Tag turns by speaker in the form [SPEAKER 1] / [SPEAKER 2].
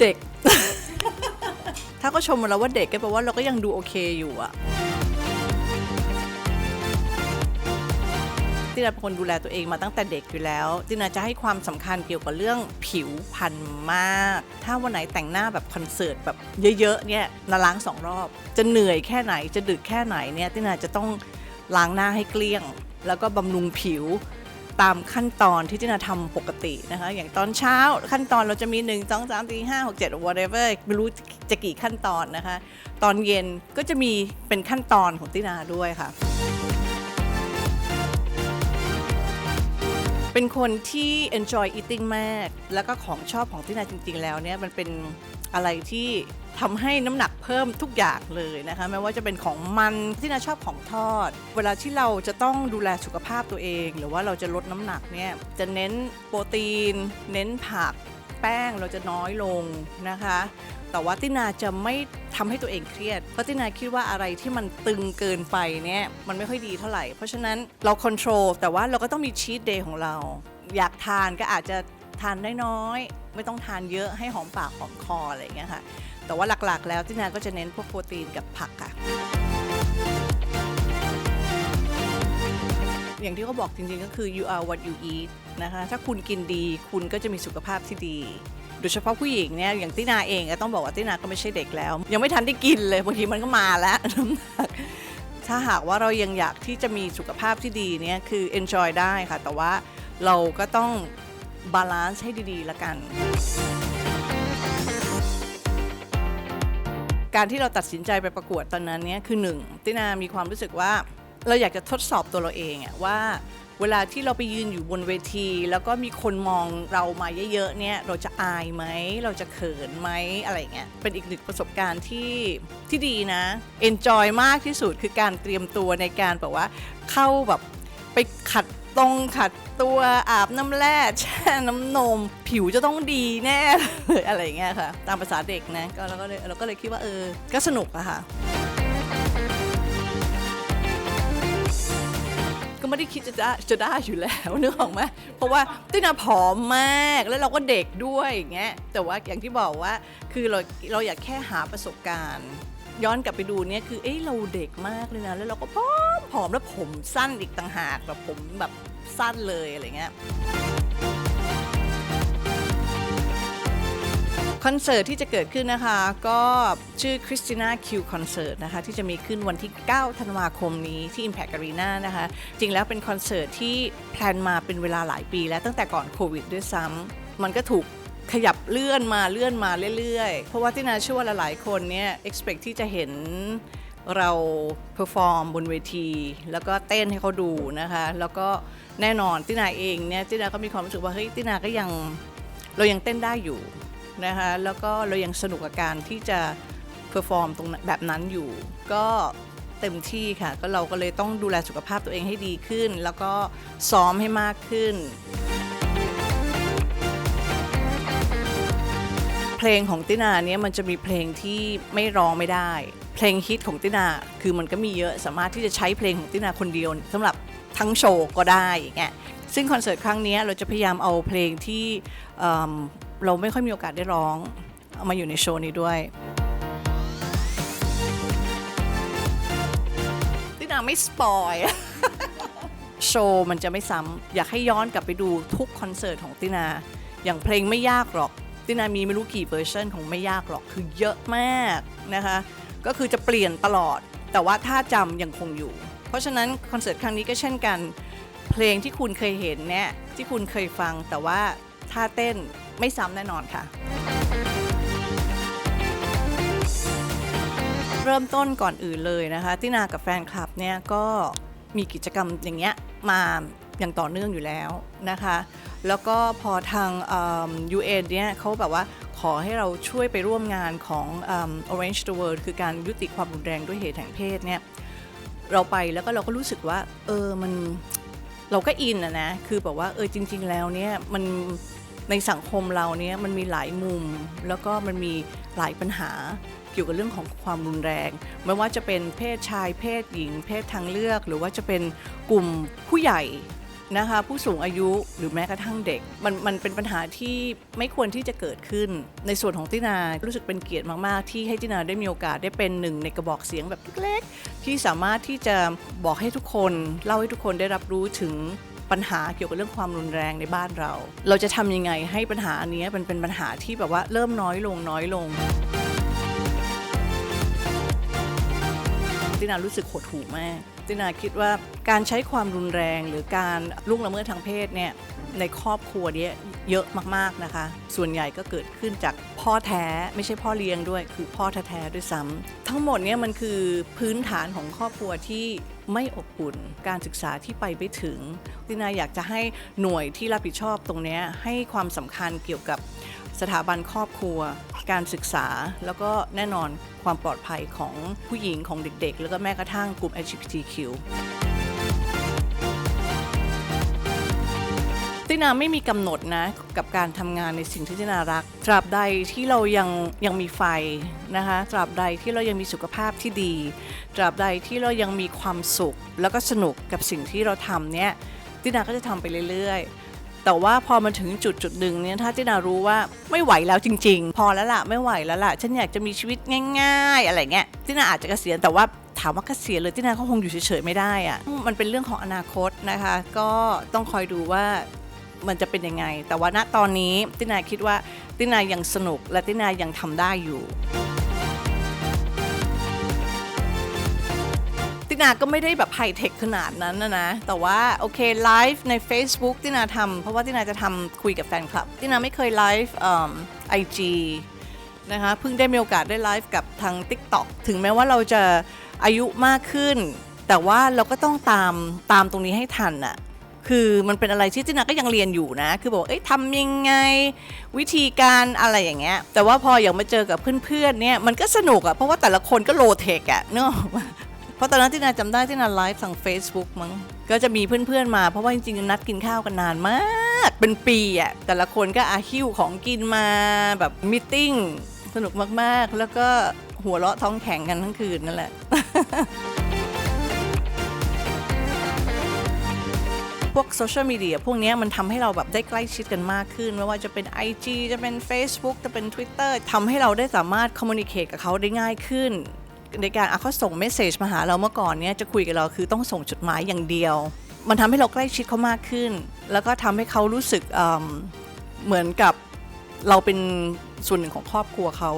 [SPEAKER 1] เด็ก ถ้าก็ชมเราว่าเด็กก็แปลว่าเราก็ยังดูโอเคอยู่อะตินาเป็นคนดูแลตัวเองมาตั้งแต่เด็กอยู่แล้วตินาจะให้ความสำคัญเกี่ยวกับเรื่องผิวพรรณมาก ถ้าวันไหนแต่งหน้าแบบคอนเสิร์ตแบบเยอะๆเนี่ยนาล้างสองรอบ จะเหนื่อยแค่ไหนจะดึกแค่ไหนเนี่ยตินาจะต้องล้างหน้าให้เกลี้ยง แล้วก็บำรุงผิว ตามขั้นตอนที่ตินาทำปกตินะคะ อย่างตอนเช้าขั้นตอนเราจะมี 1 2 3 4 5 6 7 whatever ไม่รู้จะกี่ขั้นตอนนะคะ ตอนเย็นก็จะมีเป็นขั้นตอนของตินาด้วยค่ะ เป็นคนที่ enjoy eating มาก แล้วก็ของชอบของตินาจริง ๆ แล้วเนี่ยมันเป็นอะไรที่ทำให้น้ำหนักเพิ่มทุกอย่างเลยนะคะไม่ว่าจะเป็นของมันที่นาชอบของทอด เวลาที่เราจะต้องดูแลสุขภาพตัวเอง หรือว่าเราจะลดน้ำหนักเนี่ยจะเน้นโปรตีน เน้นผักแป้งเราจะน้อยลงนะคะ แต่ว่าตินาจะไม่ทำให้ตัวเองเครียด เพราะตินาคิดว่าอะไรที่มันตึงเกินไปเนี่ยมันไม่ค่อยดีเท่าไหร่ เพราะฉะนั้นเราควบคุมแต่ว่าเราก็ต้องมีชีตเดย์ของเรา อยากทานก็อาจจะทานน้อยๆไม่ต้องทานเยอะให้หอมปากหอมคออะไรอย่างเงี้ยค่ะ แต่ว่าหลักๆ แล้วตินาก็จะเน้นพวกโปรตีนกับผักค่ะอย่างที่เขาบอกจริงๆก็คือ you are what you eat นะคะ ถ้าคุณกินดีคุณก็จะมีสุขภาพที่ดี โดยเฉพาะผู้หญิงเนี่ยอย่างตินาเองก็ต้องบอกว่าตินาก็ไม่ใช่เด็กแล้ว ยังไม่ทันได้กินเลยบางทีมันก็มาแล้วน้ำหนักถ้าหากว่าเรายังอยากที่จะมีสุขภาพที่ดีเนี่ยคือ enjoy ได้ค่ะ แต่ว่าเราก็ต้องบาลานซ์ให้ดีๆละกัน การที่เราตัดสินใจไปประกวดตอนนั้นเนี่ยคือหนึ่งตินามีความรู้สึกว่าเราอยากจะทดสอบตัวเราเองอะว่า เวลาที่เราไปยืนอยู่บนเวที แล้วก็มีคนมองเรามาเยอะๆเนี่ยเราจะอายไหม เราจะเขินไหมอะไรเงี้ยเป็นอีกหนึ่งประสบการณ์ที่ที่ดีนะ enjoy มากที่สุดคือการเตรียมตัวในการแบบว่าเข้าแบบไปขัดตรงขัดตัวอาบน้ำแร่แช่น้ำนม ผิวจะต้องดีแน่เลยอะไรเงี้ยค่ะ ตามภาษาเด็กนะก็เราก็เลยเราก็เลยคิดว่าเออ ก็สนุกอะค่ะ ไม่ได้คิดจะได้จะได้อยู่แล้วนึกออกไหมเพราะว่าตินาผอมมากแล้วเราก็เด็กด้วยอย่างเงี้ยแต่ว่าอย่างที่บอกว่าคือเราเราอยากแค่หาประสบการณ์ ย้อนกลับไปดูเนี่ยคือเอ้ยเราเด็กมากเลยนะแล้วเราก็ผอมผอมแล้วผมสั้นอีกต่างหากแบบผมแบบสั้นเลยอะไรเงี้ย คอนเสิร์ตที่จะเกิดขึ้นนะคะ ก็ชื่อ Christina Q Concert นะคะ ที่จะมีขึ้นวันที่ 9 ธันวาคมนี้ที่ Impact Arena นะคะ จริงแล้วเป็นคอนเสิร์ตที่แพลนมาเป็นเวลาหลายปีแล้วตั้งแต่ก่อนโควิดด้วยซ้ำมันก็ถูกขยับเลื่อนมาเลื่อนมาเรื่อยๆ เพราะว่าที่นาเชื่อว่าหลายๆคนเนี่ย expect ที่จะเห็นเราเพอร์ฟอร์มบนเวที แล้วก็เต้นให้เขาดูนะคะ แล้วก็แน่นอนตินาเองเนี่ยตินาก็มีความรู้สึกว่าเฮ้ยตินาก็ยังเรายังเต้นได้อยู่ นะคะแล้วก็เรายังสนุกกับการที่จะเพอร์ฟอร์มตรงแบบนั้นอยู่ ก็เต็มที่ค่ะ ก็เราก็เลยต้องดูแลสุขภาพตัวเองให้ดีขึ้น แล้วก็ซ้อมให้มากขึ้น เพลงของตินาเนี่ยมันจะมีเพลงที่ไม่ร้องไม่ได้ เพลงฮิตของตินาคือมันก็มีเยอะสามารถที่จะใช้เพลงของตินาคนเดียวสำหรับทั้งโชว์ก็ได้อย่างเงี้ยซึ่งคอนเสิร์ตครั้งนี้เราจะพยายามเอาเพลงที่เอิ่ม เราไม่ค่อยมีโอกาสได้ร้อง เอามาอยู่ในโชว์นี้ด้วยตินาไม่สปอยโชว์มันจะไม่ซ้ำอยากให้ย้อนกลับไปดูทุกคอนเสิร์ตของตินา อย่างเพลงไม่ยากหรอก ตินามีไม่รู้กี่เวอร์ชันของไม่ยากหรอกคือเยอะมากนะคะ ก็คือจะเปลี่ยนตลอด แต่ว่าท่าจำยังคงอยู่ เพราะฉะนั้นคอนเสิร์ตครั้งนี้ก็เช่นกัน เพลงที่คุณเคยเห็นเนี่ยที่คุณเคยฟังแต่ว่าท่าเต้น ไม่ซ้ำแน่นอนค่ะ เริ่มต้นก่อนอื่นเลยนะคะตินากับแฟนคลับเนี่ยก็มีกิจกรรมอย่างเงี้ยมาอย่างต่อเนื่องอยู่แล้วนะคะ แล้วก็พอทางยูเอิ่ม UN เนี่ยเขาแบบว่าขอให้เราช่วยไปร่วมงานของ Orange the World คือการยุติความรุนแรงด้วยเหตุแห่งเพศเนี่ยเราไปแล้วก็เราก็รู้สึกว่า เออมันเราก็อินอะนะ คือแบบว่าเออจริง ๆ แล้วเนี่ยมัน ในสังคมเราเนี่ยมันมีหลายมุม แล้วก็มันมีหลายปัญหาเกี่ยวกับเรื่องของความรุนแรง ไม่ว่าจะเป็นเพศชาย เพศหญิง เพศทางเลือก หรือว่าจะเป็นกลุ่มผู้ใหญ่นะคะผู้สูงอายุหรือแม้กระทั่งเด็ก มันมันเป็นปัญหาที่ไม่ควรที่จะเกิดขึ้น ในส่วนของตินารู้สึกเป็นเกียรติมากๆ ที่ให้ตินาได้มีโอกาสได้เป็นหนึ่งในกระบอกเสียงแบบเล็กๆที่สามารถที่จะบอกให้ทุกคน เล่าให้ทุกคนได้รับรู้ถึง ปัญหาเกี่ยวกับเรื่องความรุนแรงในบ้านเรา เราจะทำยังไงให้ปัญหาอันเนี้ยมันเป็นปัญหาที่แบบว่าเริ่มน้อยลงน้อยลง ตินารู้สึกหดหู่มากตินาคิดว่าการใช้ความรุนแรงหรือการล่วงละเมิดทางเพศเนี่ยในครอบครัวเนี้ยเยอะมากๆนะคะ ส่วนใหญ่ก็เกิดขึ้นจากพ่อแท้ไม่ใช่พ่อเลี้ยงด้วย คือพ่อแท้ๆด้วยซ้ำทั้งหมดเนี่ยมันคือพื้นฐานของครอบครัวที่ไม่อบอุ่น การศึกษาที่ไปไม่ถึงตินาอยากจะให้หน่วยที่รับผิดชอบตรงนี้ให้ความสำคัญเกี่ยวกับ สถาบันครอบครัว การศึกษา แล้วก็แน่นอนความปลอดภัยของผู้หญิงของเด็ก ๆ แล้วก็แม้กระทั่งกลุ่ม LGBTQ ตินาไม่มีกำหนดนะกับการทำงานในสิ่งที่ตินารัก ตราบใดที่เรายังยังมีไฟนะคะตราบใดที่เรายังมีสุขภาพที่ดี ตราบใดที่เรายังมีความสุข แล้วก็สนุกกับสิ่งที่เราทำเนี่ยตินาก็จะทำไปเรื่อยๆ แต่ว่าพอมาถึงจุดจุดหนึ่งเนี่ยถ้าตินารู้ว่าไม่ไหวแล้วจริง ๆ พอแล้วล่ะไม่ไหวแล้วล่ะฉันอยากจะมีชีวิตง่าย ๆ อะไรเงี้ยตินาอาจจะเกษียณแต่ว่าถามว่าเกษียณเลยตินาก็คงอยู่เฉยๆไม่ได้อะมันเป็นเรื่องของอนาคตนะคะ ก็ต้องคอยดูว่ามันจะเป็นยังไง แต่ว่าณตอนนี้ตินาคิดว่าตินายังสนุกและตินายังทำได้อยู่ นาก็ไม่ได้แบบไฮเทคขนาดนั้นนะนะ แต่ว่าโอเคไลฟ์ใน Facebook ตินาทำเพราะว่าตินาจะทำคุยกับแฟนคลับตินาไม่เคยไลฟ์ไอจีนะคะเพิ่งได้มีโอกาสได้ไลฟ์กับทาง TikTok ถึงแม้ว่าเราจะอายุมากขึ้น แต่ว่าเราก็ต้องตามตามตรงนี้ให้ทันอะคือมันเป็นอะไรที่ตินาก็ยังเรียนอยู่นะ คือบอกเอ้ยทำยังไงวิธีการอะไรอย่างเงี้ย แต่ว่าพออย่างมาเจอกับเพื่อนๆเนี่ยมันก็สนุกอะเพราะว่าแต่ละคนก็โลเทคอะเนกอะ เพราะตอนนั้นที่นาจำได้ที่นาไลฟ์ทาง Facebook มั้งก็จะมีเพื่อนๆมา เพราะว่าจริงๆนัดกินข้าวกันนานมาก เป็นปีอะแต่ละคนก็อาหิ้วของกินมาแบบมิทติ้งสนุกมากๆ แล้วก็หัวเราะท้องแข็งกันทั้งคืนนั่นแหละพวกโซเชียลมีเดียพวกนี้มันทำให้เราแบบได้ใกล้ชิดกันมากขึ้น ไม่ว่าจะเป็น IG จะเป็น Facebook จะเป็น Twitter ทำให้เราได้สามารถคอมมูนิเคตกับเขาได้ง่ายขึ้น ในการอะเขาส่งเมสเซจมาหาเราเมื่อก่อนเนี้ยจะคุยกับเราคือต้องส่งจดหมายอย่างเดียว มันทำให้เราใกล้ชิดเขามากขึ้น แล้วก็ทำให้เขารู้สึกเเหมือนกับเราเป็นส่วนหนึ่งของครอบครัวเขา